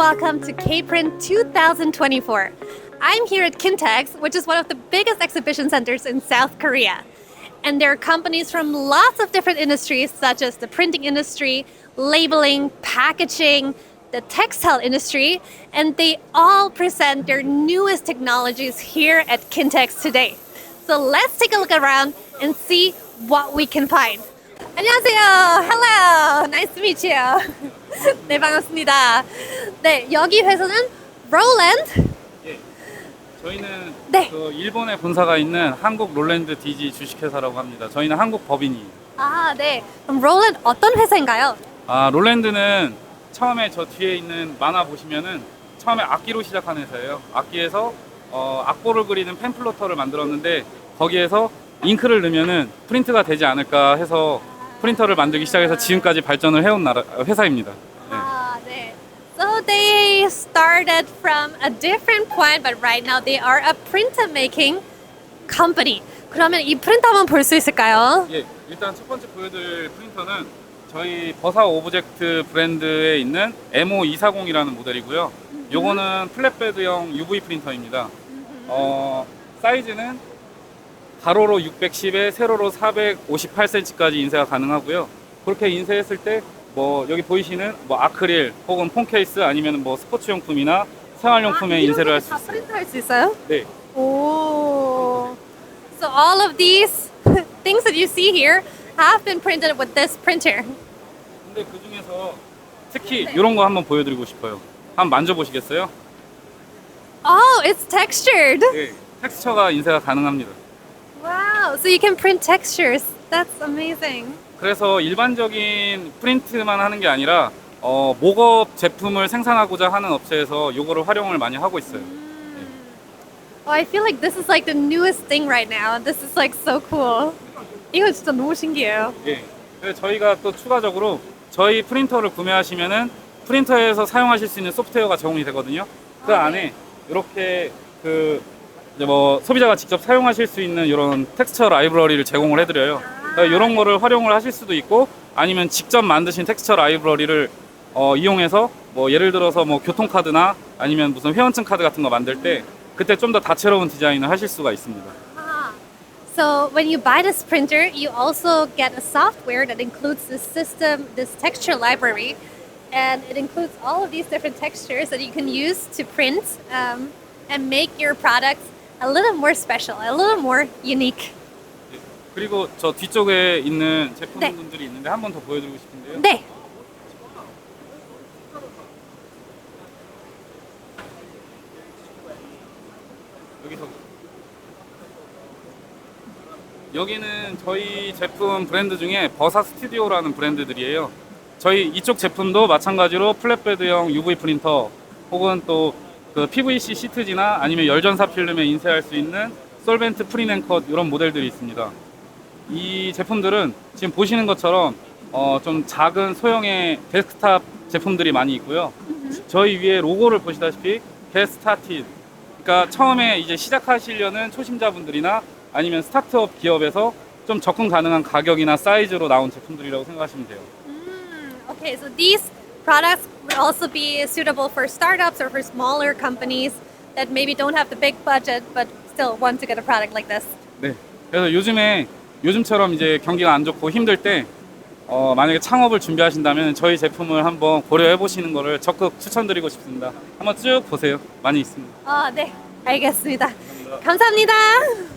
welcome to K-Print 2024. I'm here at Kintex, which is one of the biggest exhibition centers in South Korea. And there are companies from lots of different industries, such as the printing industry, labeling, packaging, the textile industry, and they all present their newest technologies here at Kintex today. So let's take a look around and see what we can find. 안녕하세요. Hello. Nice to meet you. 네, 반갑습니다. 네, 여기 회사는 Roland. 예. 저희는 네. 그 일본에 본사가 있는 한국 롤랜드 DG 주식회사라고 합니다. 저희는 한국 법인이에요. 아, 네. 그럼 Roland 어떤 회사인가요? 아 롤랜드는 처음에 저 뒤에 있는 만화 보시면은 처음에 악기로 시작한 회사예요. 악기에서 어, 악보를 그리는 펜플로터를 만들었는데 거기에서 잉크를 넣으면은 프린트가 되지 않을까 해서 프린터를 만들기 시작해서 지금까지 발전을 해온 나라, 회사입니다. So they started from a different point, but right now they are a printer making company. 그러면 이 프린터 한번 볼 수 있을까요? 예, 일단 첫 번째 보여드릴 프린터는 저희 버사 오브젝트 브랜드에 있는 MO240이라는 모델이고요. 요거는 플랫베드형 UV 프린터입니다. 어, 사이즈는 가로로 610에 세로로 458cm까지 인쇄가 가능하고요. 그렇게 인쇄했을 때 뭐 여기 보이시는 뭐 아크릴 혹은 폰 케이스 아니면 뭐 스포츠 용품이나 생활용품에 인쇄를 할 수 다 있어요. 프린트 할 수 있어요? 네. 오. So all of these things that you see here have been printed with this printer. 근데 그 중에서 특히 이런 거 한번 보여드리고 싶어요. 한번 만져보시겠어요? Oh, it's textured. 네, 텍스처가 인쇄가 가능합니다. Wow. So you can print textures. That's amazing. 그래서 일반적인 프린트만 하는 게 아니라 어, 목업 제품을 생산하고자 하는 업체에서 이거를 활용을 많이 하고 있어요. Oh, I feel like this is like the newest thing right now. This is like so cool. 이거 진짜 너무 신기해요. 예. 그래서 저희가 또 추가적으로 저희 프린터를 구매하시면은 프린터에서 사용하실 수 있는 소프트웨어가 제공이 되거든요. 그 안에 이렇게 그 이제 뭐 소비자가 직접 사용하실 수 있는 이런 텍스처 라이브러리를 제공을 해드려요. 이런 거를 활용을 하실 수도 있고 아니면 직접 만드신 텍스처 라이브러리를 어, 이용해서 뭐 예를 들어서 뭐 교통카드나 아니면 무슨 회원증 카드 같은 거 만들 때 그때 좀 더 다채로운 디자인을 하실 수가 있습니다. Ah. So when you buy this printer, you also get a software that includes this system, this texture library, and it includes all of these different textures that you can use to print um, and make your products a little more special, a little more unique. 그리고 저 뒤쪽에 있는 제품들이 있는데 한 번 더 보여드리고 싶은데요. 네. 여기서 여기는 저희 제품 브랜드 중에 버사 스튜디오라는 브랜드들이에요. 저희 이쪽 제품도 마찬가지로 플랫베드형 UV 프린터 혹은 또 그 PVC 시트지나 아니면 열전사 필름에 인쇄할 수 있는 솔벤트 프린앤컷 이런 모델들이 있습니다. 이 제품들은 지금 보시는 것처럼 어, 좀 작은 소형의 데스크탑 제품들이 많이 있고요. 저희 위에 로고를 보시다시피 게스타틴 그러니까 처음에 이제 시작하시려는 초심자분들이나 아니면 스타트업 기업에서 좀 접근 가능한 가격이나 사이즈로 나온 제품들이라고 생각하시면 돼요. Mm, okay, so these products would also be suitable for startups or for smaller companies that maybe don't have the big budget but still want to get a product like this. 네. 그래서 요즘에 요즘처럼 이제 경기가 안 좋고 힘들 때 어, 만약에 창업을 준비하신다면 저희 제품을 한번 고려해 보시는 거를 적극 추천드리고 싶습니다. 한번 쭉 보세요. 많이 있습니다. 아, 네. 알겠습니다. 감사합니다.